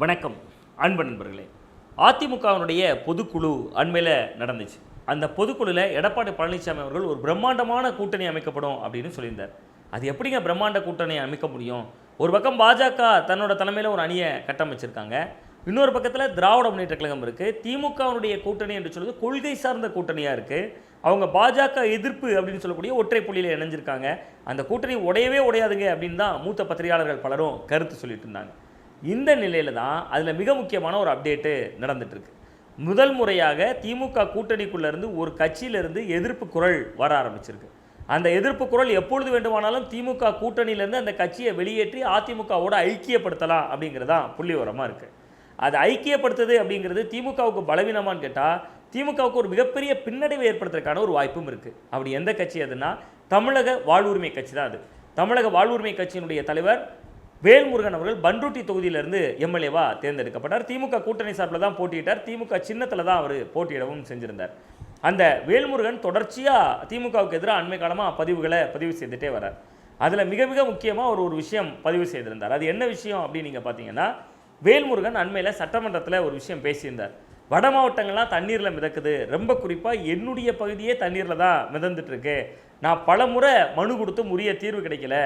வணக்கம் அன்பு நண்பர்களே. அதிமுகவினுடைய பொதுக்குழு அண்மையில் நடந்துச்சு. அந்த பொதுக்குழுல எடப்பாடி பழனிசாமி அவர்கள் ஒரு பிரம்மாண்டமான கூட்டணி அமைக்கப்படும் அப்படின்னு சொல்லியிருந்தார். அது எப்படிங்க பிரம்மாண்ட கூட்டணி அமைக்க முடியும்? ஒரு பக்கம் பாஜக தன்னோட தலைமையில் ஒரு அணியை கட்டமைச்சிருக்காங்க. இன்னொரு பக்கத்தில் திராவிட முன்னேற்ற கழகம் இருக்குது திமுகவினுடைய கூட்டணி என்று சொல்வது கொள்கை சார்ந்த கூட்டணியாக இருக்குது அவங்க பாஜக எதிர்ப்பு அப்படின்னு சொல்லக்கூடிய ஒற்றை புள்ளியில் இணைஞ்சிருக்காங்க. அந்த கூட்டணி உடையவே உடையாதுங்க அப்படின்னு தான் மூத்த பத்திரிகையாளர்கள் பலரும் கருத்து சொல்லிட்டு இருந்தாங்க. இந்த நிலையில் தான் அதில் மிக முக்கியமான ஒரு அப்டேட்டு நடந்துட்டு முதல் முறையாக திமுக கூட்டணிக்குள்ளேருந்து ஒரு கட்சியிலேருந்து எதிர்ப்பு குரல் வர ஆரம்பிச்சிருக்கு. அந்த எதிர்ப்பு குரல் எப்பொழுது வேண்டுமானாலும் திமுக கூட்டணியிலேருந்து அந்த கட்சியை வெளியேற்றி அதிமுகவோட ஐக்கியப்படுத்தலாம் அப்படிங்கிறது தான் புள்ளிவரமாக இருக்குது அது ஐக்கியப்படுத்துது அப்படிங்கிறது திமுகவுக்கு பலவீனமான்னு கேட்டால் திமுகவுக்கு ஒரு மிகப்பெரிய பின்னடைவை ஏற்படுத்துறதுக்கான ஒரு வாய்ப்பும் இருக்குது அப்படி எந்த கட்சி அதுன்னா தமிழக வாழ்வுரிமை கட்சி தான் அது. தமிழக வாழ்வுரிமை கட்சியினுடைய தலைவர் வேல்முருகன் அவர்கள் பண்ருட்டி தொகுதியிலிருந்து எம்எல்ஏவா தேர்ந்தெடுக்கப்பட்டார். திமுக கூட்டணி சார்பில் தான் போட்டியிட்டார். திமுக சின்னத்தில் தான் அவர் போட்டியிடவும் செஞ்சிருந்தார். அந்த வேல்முருகன் தொடர்ச்சியாக திமுகவுக்கு எதிராக அண்மை காலமாக பதிவுகளை பதிவு செய்துட்டே வரார் அதில் மிக மிக முக்கியமாக ஒரு ஒரு விஷயம் பதிவு செய்திருந்தார். அது என்ன விஷயம் அப்படின்னு நீங்கள் பார்த்தீங்கன்னா வேல்முருகன் அண்மையில் சட்டமன்றத்தில் ஒரு விஷயம் பேசியிருந்தார். வட மாவட்டங்கள்லாம் தண்ணீரில் மிதக்குது. ரொம்ப குறிப்பாக என்னுடைய பகுதியே தண்ணீரில் தான் மிதந்துட்டுருக்கு நான் பல முறை மனு கொடுத்தும் உரிய தீர்வு கிடைக்கல.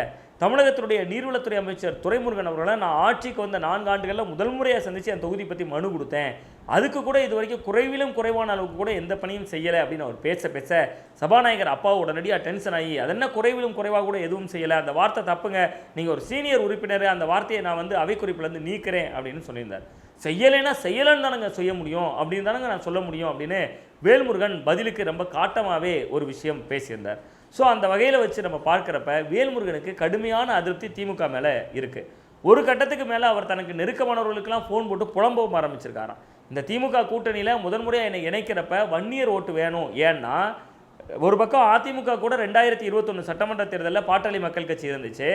தமிழகத்தினுடைய நீர்வளத்துறை அமைச்சர் துரைமுருகன் அவர்களை நான் ஆட்சிக்கு வந்த நான்கு ஆண்டுகளில் முதல் முறையாக சந்தித்து என் தொகுதி பற்றி மனு கொடுத்தேன். அதுக்கு கூட இது வரைக்கும் குறைவிலும் குறைவான அளவுக்கு கூட எந்த பணியும் செய்யலை அப்படின்னு அவர் பேச பேச சபாநாயகர் அப்பா உடனடியாக டென்ஷன் ஆகி அதென்ன குறைவிலும் குறைவாக கூட எதுவும் செய்யலை? அந்த வார்த்தை தப்புங்க. நீங்கள் ஒரு சீனியர் உறுப்பினர் அந்த வார்த்தையை நான் வந்து அவை குறிப்பிலேருந்து நீக்கிறேன் அப்படின்னு சொல்லியிருந்தார். செய்யலைன்னா செய்யலைன்னு தானங்க செய்ய முடியும். அப்படின்னு தானங்க நான் சொல்ல முடியும் அப்படின்னு வேல்முருகன் பதிலுக்கு ரொம்ப காட்டமாகவே ஒரு விஷயம் பேசியிருந்தார். ஸோ அந்த வகையில் வச்சு நம்ம பார்க்குறப்ப வேல்முருகனுக்கு கடுமையான அதிருப்தி திமுக மேலே இருக்குது ஒரு கட்டத்துக்கு மேலே அவர் தனக்கு நெருக்கமானவர்களுக்கெல்லாம் ஃபோன் போட்டு புலம்பவும் ஆரம்பிச்சிருக்காராம். இந்த திமுக கூட்டணியில் முதன்முறையாக என்னை இணைக்கிறப்ப வன்னியர் ஓட்டு வேணும். ஏன்னா ஒரு பக்கம் அதிமுக கூட ரெண்டாயிரத்தி இருபத்தொன்று சட்டமன்ற தேர்தலில் பாட்டாளி மக்கள் கட்சி இருந்துச்சு.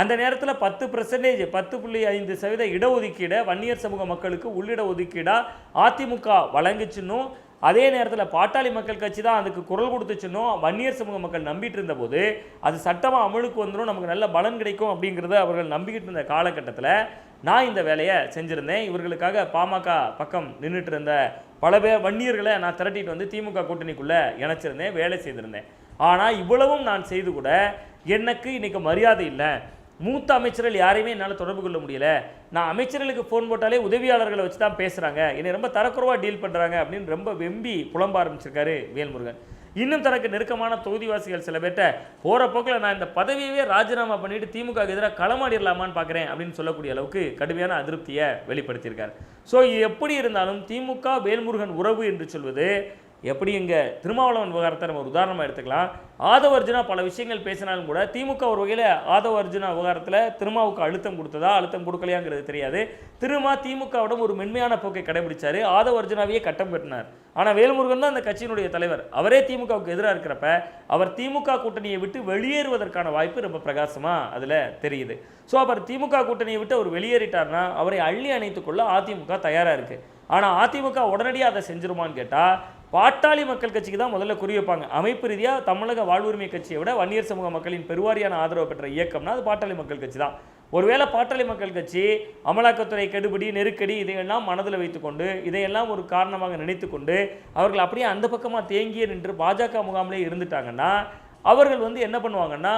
அந்த நேரத்தில் பத்து பர்சன்டேஜ் பத்து புள்ளி ஐந்து சதவீத இடஒதுக்கீடை வன்னியர் சமூக மக்களுக்கு உள்ளிட ஒதுக்கீடாக அதிமுக வழங்குச்சுன்னும் அதே நேரத்தில் பாட்டாளி மக்கள் கட்சி தான் அதுக்கு குரல் கொடுத்துச்சுன்னோ வன்னியர் சமூக மக்கள் நம்பிட்டு இருந்தபோது அது சட்டமாக அமலுக்கு வந்துடும் நமக்கு நல்ல பலன் கிடைக்கும் அப்படிங்கிறத அவர்கள் நம்பிக்கிட்டு இருந்த காலகட்டத்தில் நான் இந்த வேலையை செஞ்சுருந்தேன். இவர்களுக்காக பாமக பக்கம் நின்றுட்டு இருந்த பல பேர் வன்னியர்களை நான் திரட்டிட்டு வந்து திமுக கூட்டணிக்குள்ளே இணைச்சிருந்தேன் வேலை செய்திருந்தேன். ஆனால் இவ்வளவும் நான் செய்து கூட எனக்கு இன்றைக்கி மரியாதை இல்லை. மூத்த அமைச்சர்கள் யாரையுமே என்னால் தொடர்பு கொள்ள முடியல. நான் அமைச்சர்களுக்கு ஃபோன் போட்டாலே உதவியாளர்களை வச்சு தான் பேசுகிறாங்க என்னை ரொம்ப தரக்குறவாக டீல் பண்ணுறாங்க அப்படின்னு ரொம்ப வெம்பி புலம்ப ஆரம்பிச்சிருக்காரு வேல்முருகன். இன்னும் தனக்கு நெருக்கமான தொகுதிவாசிகள் சில பேர்கிட்ட போகிற போக்கில் நான் இந்த பதவியவே ராஜினாமா பண்ணிவிட்டு திமுக எதிராக களமாடிடலாமான்னு பார்க்குறேன் அப்படின்னு சொல்லக்கூடிய அளவுக்கு கடுமையான அதிருப்தியை வெளிப்படுத்தியிருக்காரு. ஸோ எப்படி இருந்தாலும் திமுக வேல்முருகன் உறவு என்று சொல்வது எப்படி இங்கே திருமாவளவன் விவகாரத்தை நம்ம ஒரு உதாரணமாக எடுத்துக்கலாம்? ஆதவ அர்ஜுனா பல விஷயங்கள் பேசினாலும் கூட திமுக ஒரு வகையில் ஆதவ அர்ஜுனா விவகாரத்தில் திருமாவுக்கு அழுத்தம் கொடுத்ததா அழுத்தம் கொடுக்கலையாங்கிறது தெரியாது. திருமா திமுகவிடம் ஒரு மென்மையான போக்கை கடைபிடிச்சார். ஆதவ அர்ஜுனாவையே கட்டம் கட்டினார். ஆனால் வேல்முருகன் தான் அந்த கட்சியினுடைய தலைவர். அவரே திமுகவுக்கு எதிராக இருக்கிறப்ப அவர் திமுக கூட்டணியை விட்டு வெளியேறுவதற்கான வாய்ப்பு ரொம்ப பிரகாசமாக அதில் தெரியுது. ஸோ அவர் திமுக கூட்டணியை விட்டு அவர் வெளியேறிட்டார்னா அவரை அள்ளி அணைத்துக்கொள்ள அதிமுக தயாராக இருக்குது ஆனால் அதிமுக உடனடியாக அதை செஞ்சிருமான்னு கேட்டால் பாட்டாளி மக்கள் கட்சிக்கு தான் முதல்ல குறி வைப்பாங்க. அமைப்பு ரீதியாக தமிழக வாழ்வுரிமை கட்சியை விட வன்னியர் சமூக மக்களின் பெருவாரியான ஆதரவு பெற்ற இயக்கம்னா அது பாட்டாளி மக்கள் கட்சி தான். ஒருவேளை பாட்டாளி மக்கள் கட்சி அமலாக்கத்துறை கெடுபிடி நெருக்கடி இதையெல்லாம் மனதில் வைத்துக்கொண்டு இதையெல்லாம் ஒரு காரணமாக நினைத்துக்கொண்டு அவர்கள் அப்படியே அந்த பக்கமாக தேங்கியே நின்று பாஜக முகாமிலே இருந்துட்டாங்கன்னா அவர்கள் வந்து என்ன பண்ணுவாங்கன்னா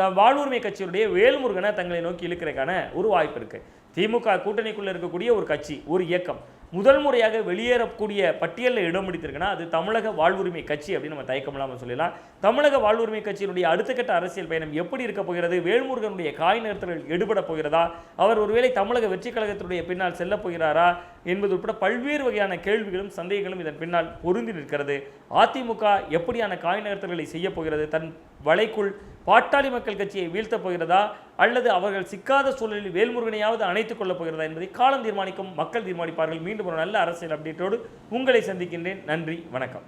த வாழ்வுரிமை கட்சியுடைய வேல்முருகனை தங்களை நோக்கி இழுக்கிறதுக்கான ஒரு வாய்ப்பு இருக்குது திமுக கூட்டணிக்குள்ளே இருக்கக்கூடிய ஒரு கட்சி ஒரு இயக்கம். முதல் முறையாக வெளியேறக்கூடிய பட்டியலில் இடம் பிடித்திருக்குன்னா அது தமிழக வாழ்வுரிமை கட்சி அப்படின்னு நம்ம தயக்கமில்லாமல் சொல்லலாம் தமிழக வாழ்வுரிமை கட்சியினுடைய அடுத்த கட்ட அரசியல் பயணம் எப்படி இருக்க போகிறது? வேல்முருகனுடைய காய் நகர்த்தல் எடுபட போகிறதா? அவர் ஒருவேளை தமிழக வெற்றி கழகத்தினுடைய பின்னால் செல்லப் போகிறாரா? என்பது உட்பட பல்வேறு வகையான கேள்விகளும் சந்தேகங்களும் இதன் பின்னால் பொருந்தி நிற்கிறது. அதிமுக எப்படியான காய் நகர்த்தல்களை செய்ய போகிறது? தன் வலைக்குள் பாட்டாளி மக்கள் கட்சியை வீழ்த்தப் போகிறதா? அல்லது அவர்கள் சிக்காத சூழலில் வேல்முருகனையாவது அணைத்துக் கொள்ளப் போகிறதா என்பதை காலம் தீர்மானிக்கும் மக்கள் தீர்மானிப்பார்கள். மீண்டும் ஒரு நல்ல அரசியல் அப்டேட்டோடு உங்களை சந்திக்கின்றேன். நன்றி. வணக்கம்.